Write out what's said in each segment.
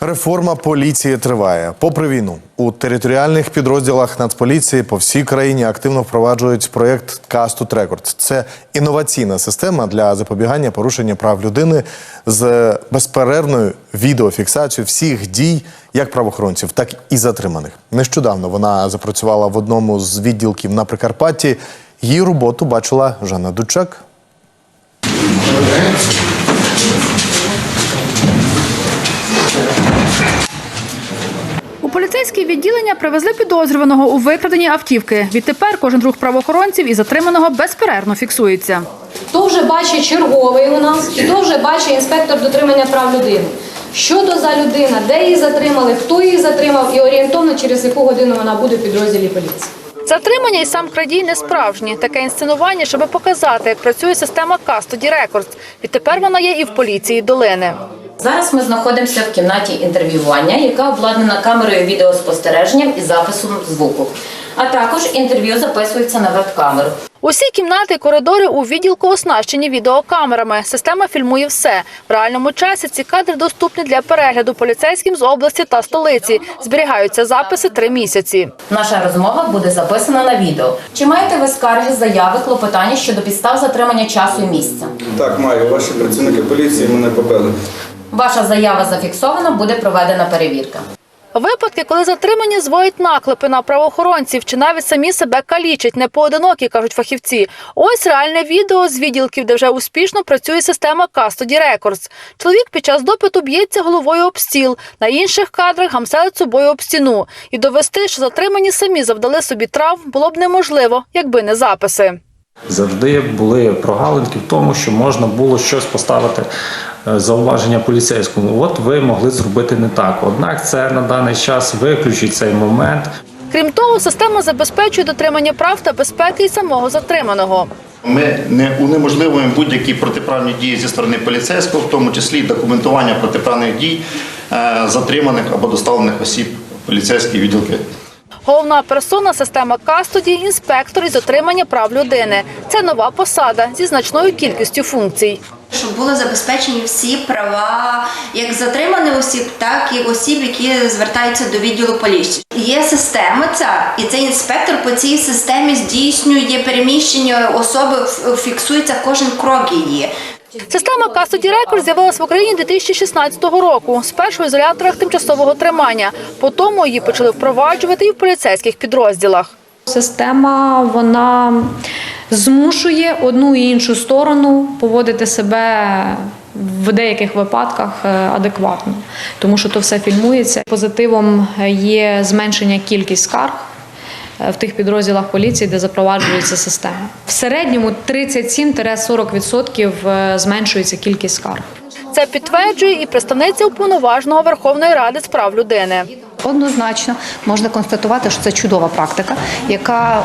Реформа поліції триває. Попри війну, у територіальних підрозділах Нацполіції по всій країні активно впроваджують проєкт Кастут Рекорд. Це інноваційна система для запобігання порушення прав людини з безперервною відеофіксацією всіх дій як правоохоронців, так і затриманих. Нещодавно вона запрацювала в одному з відділків на Прикарпатті. Її роботу бачила Жанна Дучак. У поліцейське відділення привезли підозрюваного у викраденні автівки. Відтепер кожен рух правоохоронців і затриманого безперервно фіксується. То вже бачить черговий у нас, і то вже бачить інспектор дотримання прав людини. Що то за людина, де її затримали, хто її затримав і орієнтовно через яку годину вона буде в підрозділі поліції. Затримання і сам крадій не справжні. Таке інсценування, щоб показати, як працює система Custody Records. Відтепер вона є і в поліції долини. Зараз ми знаходимося в кімнаті інтерв'ювання, яка обладнана камерою відеоспостереження і записом звуку. А також інтерв'ю записується на веб-камеру. Усі кімнати і коридори у відділку оснащені відеокамерами. Система фільмує все. В реальному часі ці кадри доступні для перегляду поліцейським з області та столиці. Зберігаються записи три місяці. Наша розмова буде записана на відео. Чи маєте ви скарги, заяви, клопотання щодо підстав затримання часу і місця? Так, маю. Ваші працівники поліції мене побили. Ваша заява зафіксована, буде проведена перевірка. Випадки, коли затримані зводять наклепи на правоохоронців чи навіть самі себе калічать, не поодинокі, кажуть фахівці. Ось реальне відео з відділків, де вже успішно працює система Custody Records. Чоловік під час допиту б'ється головою об стіл, на інших кадрах гамселить собою об стіну. І довести, що затримані самі завдали собі травм, було б неможливо, якби не записи. Завжди були прогалинки в тому, що можна було щось поставити зауваження поліцейському. От ви могли зробити не так. Однак це на даний час виключить цей момент. Крім того, система забезпечує дотримання прав та безпеки і самого затриманого. Ми не унеможливуємо будь-які протиправні дії зі сторони поліцейського, в тому числі документування протиправних дій е, затриманих або доставлених осіб поліцейські відділки. Головна персона система Кастоді – інспектор із дотримання прав людини. Це нова посада зі значною кількістю функцій. Щоб були забезпечені всі права як затриманих осіб, так і осіб, які звертаються до відділу поліції. Є система ця, і цей інспектор по цій системі здійснює переміщення особи, фіксується кожен крок її. Система Custody Records з'явилась в Україні 2016 року. Спершу в ізоляторах тимчасового тримання. Потім її почали впроваджувати і в поліцейських підрозділах. Система вона змушує одну і іншу сторону поводити себе в деяких випадках е, адекватно, тому що то все фільмується. Позитивом є зменшення кількість скарг. е, В тих підрозділах поліції, де запроваджується система, в середньому 37-40% е, зменшується кількість скарг. Це підтверджує і представниця уповноваженого Верховної Ради з прав людини. Однозначно можна констатувати, що це чудова практика, яка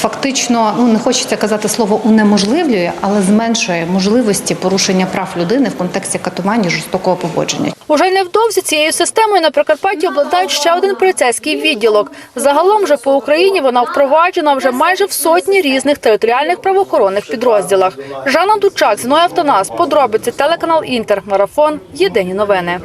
фактично, ну не хочеться казати слово унеможливлює, але зменшує можливості порушення прав людини в контексті катування жорстокого поводження. Уже невдовзі цією системою на Прикарпатті обладнають ще один поліцейський відділок. Загалом же по Україні вона впроваджена вже майже в сотні різних територіальних правоохоронних підрозділах. Жанна Дучак, Зіною Автонас, подробиці, телеканал Інтер, марафон. Єдині новини.